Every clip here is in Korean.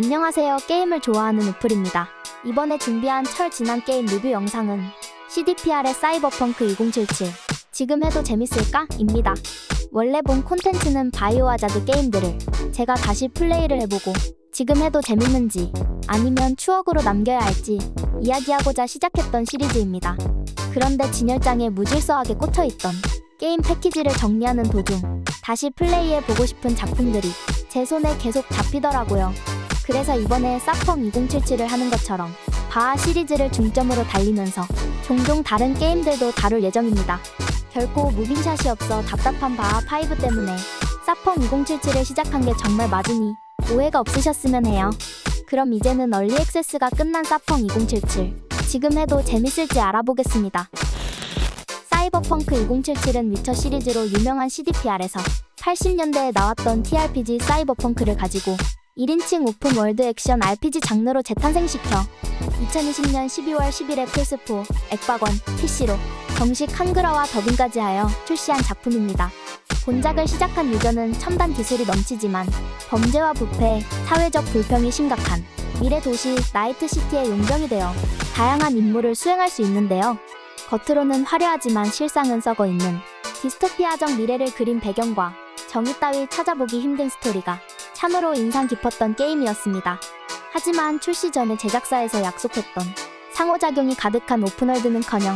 안녕하세요. 게임을 좋아하는 우플입니다. 이번에 준비한 철 지난 게임 리뷰 영상은 CDPR의 사이버펑크 2077. 지금 해도 재밌을까? 입니다. 원래 본 콘텐츠는 바이오하자드 게임들을 제가 다시 플레이를 해보고 지금 해도 재밌는지 아니면 추억으로 남겨야 할지 이야기하고자 시작했던 시리즈입니다. 그런데 진열장에 무질서하게 꽂혀있던 게임 패키지를 정리하는 도중 다시 플레이해보고 싶은 작품들이 제 손에 계속 잡히더라고요. 그래서 이번에 사펑 2077을 하는 것처럼 바하 시리즈를 중점으로 달리면서 종종 다른 게임들도 다룰 예정입니다. 결코 무빙샷이 없어 답답한 바하 5 때문에 사펑 2077을 시작한 게 정말 맞으니 오해가 없으셨으면 해요. 그럼 이제는 얼리 액세스가 끝난 사펑 2077. 지금 해도 재밌을지 알아보겠습니다. 사이버펑크 2077은 위쳐 시리즈로 유명한 CDPR에서 80년대에 나왔던 TRPG 사이버펑크를 가지고 1인칭 오픈 월드 액션 RPG 장르로 재탄생시켜 2020년 12월 10일에 플스4, 액박원, PC로 정식 한글화와 더빙까지 하여 출시한 작품입니다. 본작을 시작한 유저는 첨단 기술이 넘치지만 범죄와 부패, 사회적 불평이 심각한 미래 도시 나이트시티의 용병이 되어 다양한 임무를 수행할 수 있는데요. 겉으로는 화려하지만 실상은 썩어 있는 디스토피아적 미래를 그린 배경과 정의 따위 찾아보기 힘든 스토리가 참으로 인상 깊었던 게임이었습니다. 하지만 출시 전에 제작사에서 약속했던 상호작용이 가득한 오픈월드는커녕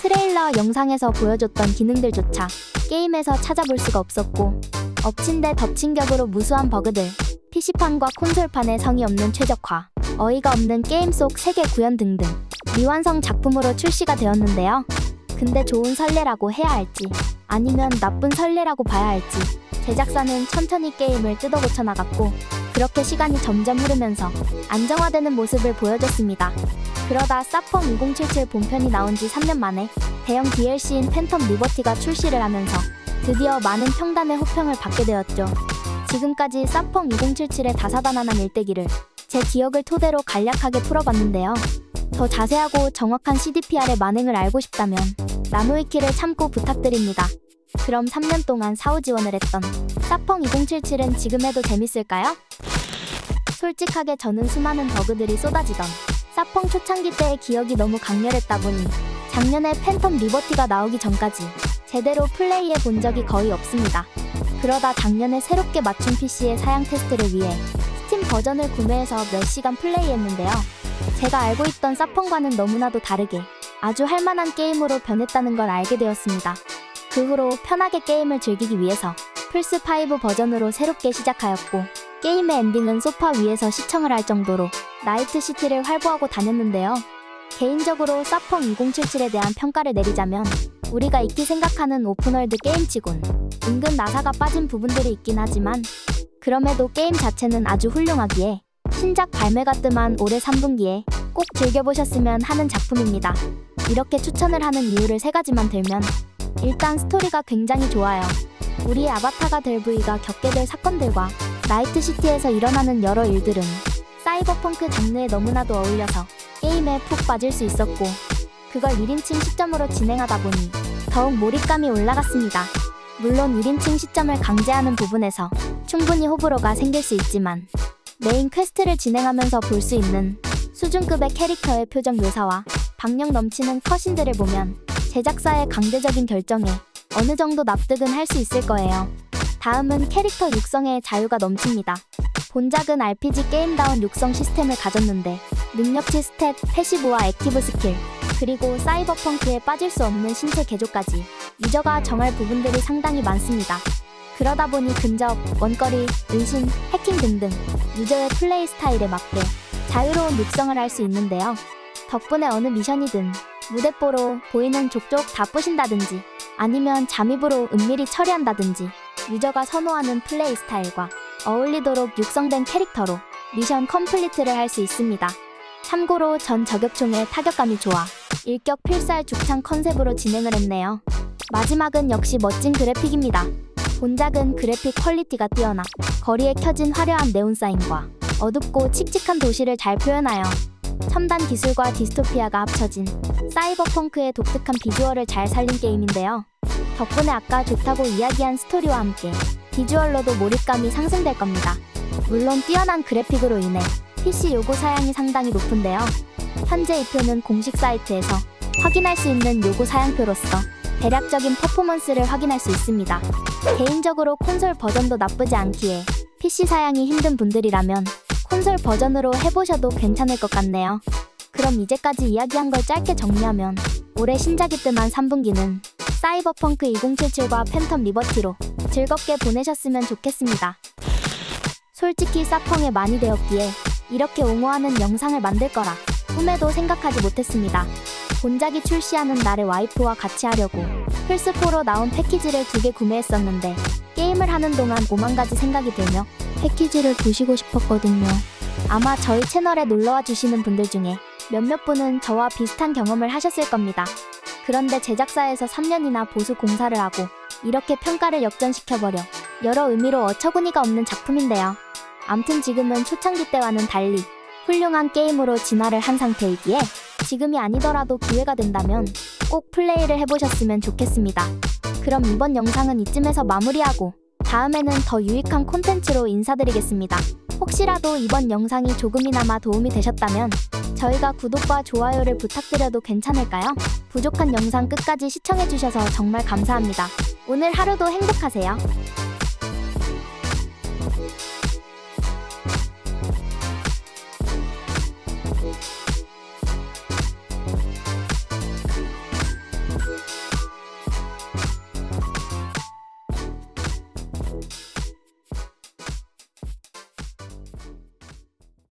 트레일러 영상에서 보여줬던 기능들조차 게임에서 찾아볼 수가 없었고 엎친 데 덮친 격으로 무수한 버그들, PC판과 콘솔판의 성의 없는 최적화, 어이가 없는 게임 속 세계 구현 등등 미완성 작품으로 출시가 되었는데요. 근데 좋은 설레라고 해야 할지 아니면 나쁜 설레라고 봐야 할지 제작사는 천천히 게임을 뜯어 고쳐 나갔고 그렇게 시간이 점점 흐르면서 안정화되는 모습을 보여줬습니다. 그러다 사펑 2077 본편이 나온 지 3년 만에 대형 DLC인 팬텀 리버티가 출시를 하면서 드디어 많은 평단의 호평을 받게 되었죠. 지금까지 사펑 2077의 다사다난한 일대기를 제 기억을 토대로 간략하게 풀어봤는데요. 더 자세하고 정확한 CDPR의 만행을 알고 싶다면 나노위키를 참고 부탁드립니다. 그럼 3년 동안 사후 지원을 했던 사펑 2077은 지금 해도 재밌을까요? 솔직하게 저는 수많은 버그들이 쏟아지던 사펑 초창기 때의 기억이 너무 강렬했다 보니 작년에 팬텀 리버티가 나오기 전까지 제대로 플레이해 본 적이 거의 없습니다. 그러다 작년에 새롭게 맞춘 PC의 사양 테스트를 위해 스팀 버전을 구매해서 몇 시간 플레이했는데요. 제가 알고 있던 사펑과는 너무나도 다르게 아주 할만한 게임으로 변했다는 걸 알게 되었습니다. 그 후로 편하게 게임을 즐기기 위해서 플스5 버전으로 새롭게 시작하였고 게임의 엔딩은 소파 위에서 시청을 할 정도로 나이트시티를 활보하고 다녔는데요. 개인적으로 사펑 2077에 대한 평가를 내리자면 우리가 익히 생각하는 오픈월드 게임치곤 은근 나사가 빠진 부분들이 있긴 하지만 그럼에도 게임 자체는 아주 훌륭하기에 신작 발매가 뜸한 올해 3분기에 꼭 즐겨보셨으면 하는 작품입니다. 이렇게 추천을 하는 이유를 세 가지만 들면 일단 스토리가 굉장히 좋아요. 우리의 아바타가 될 부위가 겪게 될 사건들과 나이트시티에서 일어나는 여러 일들은 사이버펑크 장르에 너무나도 어울려서 게임에 푹 빠질 수 있었고 그걸 1인칭 시점으로 진행하다 보니 더욱 몰입감이 올라갔습니다. 물론 1인칭 시점을 강제하는 부분에서 충분히 호불호가 생길 수 있지만 메인 퀘스트를 진행하면서 볼 수 있는 수준급의 캐릭터의 표정 묘사와 박력 넘치는 컷신들을 보면 제작사의 강제적인 결정에 어느 정도 납득은 할 수 있을 거예요. 다음은 캐릭터 육성의 자유가 넘칩니다. 본작은 RPG 게임다운 육성 시스템을 가졌는데 능력치 스탯, 패시브와 액티브 스킬, 그리고 사이버펑크에 빠질 수 없는 신체 개조까지 유저가 정할 부분들이 상당히 많습니다. 그러다 보니 근접, 원거리, 은신, 해킹 등등 유저의 플레이 스타일에 맞게 자유로운 육성을 할 수 있는데요. 덕분에 어느 미션이든 무대뽀로 보이는 족족 다 부신다든지 아니면 잠입으로 은밀히 처리한다든지 유저가 선호하는 플레이 스타일과 어울리도록 육성된 캐릭터로 미션 컴플리트를 할 수 있습니다. 참고로 전 저격총의 타격감이 좋아 일격 필살 죽창 컨셉으로 진행을 했네요. 마지막은 역시 멋진 그래픽입니다. 본작은 그래픽 퀄리티가 뛰어나 거리에 켜진 화려한 네온사인과 어둡고 칙칙한 도시를 잘 표현하여 첨단 기술과 디스토피아가 합쳐진 사이버펑크의 독특한 비주얼을 잘 살린 게임인데요. 덕분에 아까 좋다고 이야기한 스토리와 함께 비주얼로도 몰입감이 상승될 겁니다. 물론 뛰어난 그래픽으로 인해 PC 요구 사양이 상당히 높은데요. 현재 이 표는 공식 사이트에서 확인할 수 있는 요구 사양표로서 대략적인 퍼포먼스를 확인할 수 있습니다. 개인적으로 콘솔 버전도 나쁘지 않기에 PC 사양이 힘든 분들이라면 콘솔 버전으로 해보셔도 괜찮을 것 같네요. 그럼 이제까지 이야기한 걸 짧게 정리하면 올해 신작이 뜸한 3분기는 사이버펑크 2077과 팬텀 리버티로 즐겁게 보내셨으면 좋겠습니다. 솔직히 싹펑에 많이 되었기에 이렇게 옹호하는 영상을 만들 거라 꿈에도 생각하지 못했습니다. 본작이 출시하는 날에 와이프와 같이 하려고 플스4로 나온 패키지를 두 개 구매했었는데 게임을 하는 동안 오만 가지 생각이 들며 패키지를 보시고 싶었거든요. 아마 저희 채널에 놀러와 주시는 분들 중에 몇몇 분은 저와 비슷한 경험을 하셨을 겁니다. 그런데 제작사에서 3년이나 보수 공사를 하고 이렇게 평가를 역전시켜버려 여러 의미로 어처구니가 없는 작품인데요. 암튼 지금은 초창기 때와는 달리 훌륭한 게임으로 진화를 한 상태이기에 지금이 아니더라도 기회가 된다면 꼭 플레이를 해보셨으면 좋겠습니다. 그럼 이번 영상은 이쯤에서 마무리하고 다음에는 더 유익한 콘텐츠로 인사드리겠습니다. 혹시라도 이번 영상이 조금이나마 도움이 되셨다면 저희가 구독과 좋아요를 부탁드려도 괜찮을까요? 부족한 영상 끝까지 시청해주셔서 정말 감사합니다. 오늘 하루도 행복하세요.